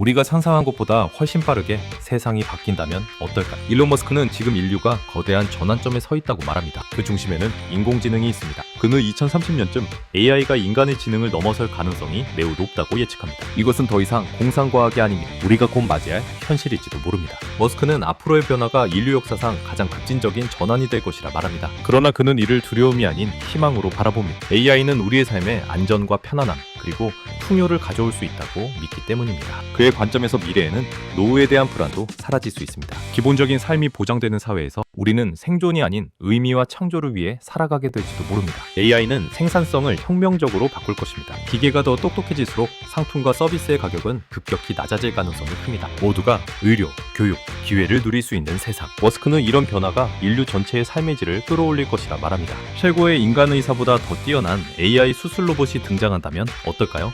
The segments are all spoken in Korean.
우리가 상상한 것보다 훨씬 빠르게 세상이 바뀐다면 어떨까? 일론 머스크는 지금 인류가 거대한 전환점에 서 있다고 말합니다. 그 중심에는 인공지능이 있습니다. 그는 2030년쯤 AI가 인간의 지능을 넘어설 가능성이 매우 높다고 예측합니다. 이것은 더 이상 공상과학이 아닙니다. 우리가 곧 맞이할 현실일지도 모릅니다. 머스크는 앞으로의 변화가 인류 역사상 가장 급진적인 전환이 될 것이라 말합니다. 그러나 그는 이를 두려움이 아닌 희망으로 바라봅니다. AI는 우리의 삶에 안전과 편안함, 그리고 풍요를 가져올 수 있다고 믿기 때문입니다. 그의 관점에서 미래에는 노후에 대한 불안도 사라질 수 있습니다. 기본적인 삶이 보장되는 사회에서 우리는 생존이 아닌 의미와 창조를 위해 살아가게 될지도 모릅니다. AI는 생산성을 혁명적으로 바꿀 것입니다. 기계가 더 똑똑해질수록 상품과 서비스의 가격은 급격히 낮아질 가능성이 큽니다. 모두가 의료, 교육, 기회를 누릴 수 있는 세상. 머스크는 이런 변화가 인류 전체의 삶의 질을 끌어올릴 것이라 말합니다. 최고의 인간 의사보다 더 뛰어난 AI 수술 로봇이 등장한다면 어떨까요?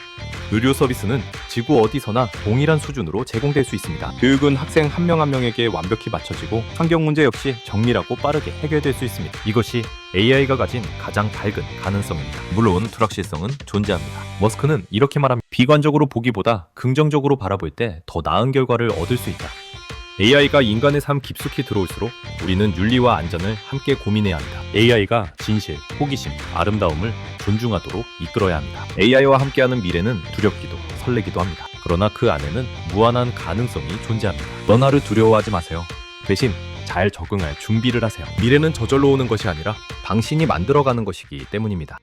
의료 서비스는 지구 어디서나 동일한 수준으로 제공될 수 있습니다. 교육은 학생 한 명한 명에게 완벽히 맞춰지고 환경 문제 역시 정밀하고 빠르게 해결될 수 있습니다. 이것이 AI가 가진 가장 밝은 가능성입니다. 물론 불확실성은 존재합니다. 머스크는 이렇게 말합니다. 비관적으로 보기보다 긍정적으로 바라볼 때 더 나은 결과를 얻을 수 있다. AI가 인간의 삶 깊숙이 들어올수록 우리는 윤리와 안전을 함께 고민해야 합니다. AI가 진실, 호기심, 아름다움을 존중하도록 이끌어야 합니다. AI와 함께하는 미래는 두렵기도 설레기도 합니다. 그러나 그 안에는 무한한 가능성이 존재합니다. 변화를 두려워하지 마세요. 대신 잘 적응할 준비를 하세요. 미래는 저절로 오는 것이 아니라 당신이 만들어가는 것이기 때문입니다.